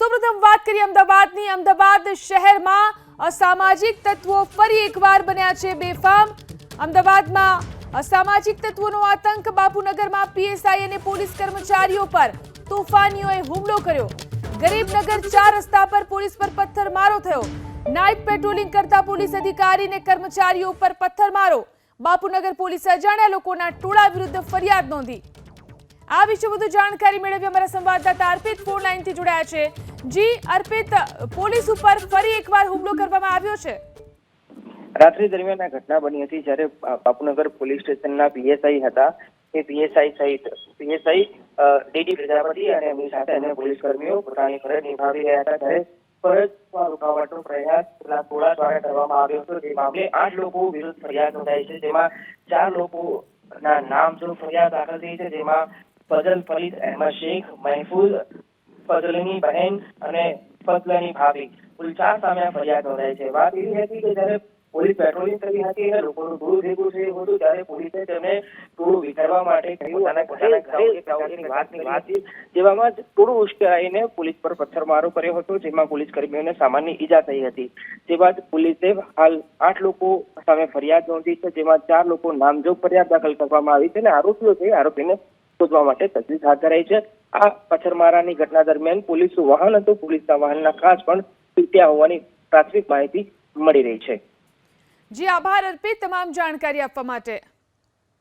સૌપ્રથમ વાત કરીએ અમદાવાદની. અમદાવાદ શહેરમાં અસામાજિક તત્વો ફરી એકવાર બન્યા છે બેફામ. અમદાવાદમાં અસામાજિક તત્વોનો આતંક બાપુનગરમાં પીએસઆઈ અને પોલીસ કર્મચારીઓ પર તોફાનીઓએ હુમલો કર્યો. ગરીબનગર ચાર રસ્તા પર પોલીસ પર પથ્થરમારો થયો. નાઇટ પેટ્રોલિંગ કરતા પોલીસ અધિકારી અને કર્મચારીઓ પર પથ્થરમારો. બાપુનગર પોલીસે અજાણ્યા લોકોના ટોળા વિરુદ્ધ ફરિયાદ નોંધી. આ વિશે વધુ જાણકારી મેળવી અમારા સંવાદદાતા અર્પિત ફોન લાઈનથી જોડાયા છે. જી, અર્પિત, પોલીસ ઉપર ફરી એકવાર હુમલો કરવામાં આવ્યો છે? રાત્રિ દરમિયાન આ ઘટના બની હતી જ્યારે બાપુનગર પોલીસ સ્ટેશનના પીએસઆઈ હતા. એ પીએસઆઈ સહિત, પીએસઆઈ ડીડી પ્રજાપતિ અને એમની સાથે અન્ય પોલીસ કર્મીઓ પોતાની ફરજ નિભાવી રહ્યા હતા. ત્યારે ફરજમાં રોકાવટનો પ્રયાસ ટોળા દ્વારા કરવામાં આવ્યો હતો. જે મામલે આઠ લોકો વિરુદ્ધ ફરિયાદ નોંધાઈ છે. જેમાં ચાર લોકોના નામ જો ફરિયાદ દાખલ થઈ છે, જેમાં ફજલ ફરીદ અહેમદ શેખ મહેફૂઝ ફજલની બહેન અને ફજલની ભાભી. કુલ ચાર સામે ફરિયાદ નોંધાઈ છે. વાત એવી હતી કે જ્યારે પોલીસ પેટ્રોલિંગ કરી હતી અને લોકોનું ટોળું ભેગું થયું હતું ત્યારે પોલીસે તેમને ટોળું વિખેરવા માટે કહ્યું અને પોતાના વાતની વાત જેવામાં જ ટોળું ઉશ્કેરાઈને પોલીસ પર પથ્થરમારો કર્યો હતો જેમાં પોલીસ કર્મીઓને સામાન્ય ઈજા થઈ હતી. તે બાદ પોલીસે હાલ આઠ લોકો સામે ફરિયાદ નોંધી છે જેમાં ચાર લોકો નામજોગ ફરિયાદ દાખલ કરવામાં આવી છે અને આરોપીઓ છે આરોપીને શોધવા માટે તજવીજ હાથ ધરાઈ છે. આ પથ્થરમારાની ઘટના દરમિયાન પોલીસનું વાહન હતું પોલીસના વાહનના કાચ પણ તૂટ્યા હોવાની પ્રાથમિક માહિતી મળી રહી છે. જી, આભાર અર્પિત તમામ જાણકારી આપવા માટે.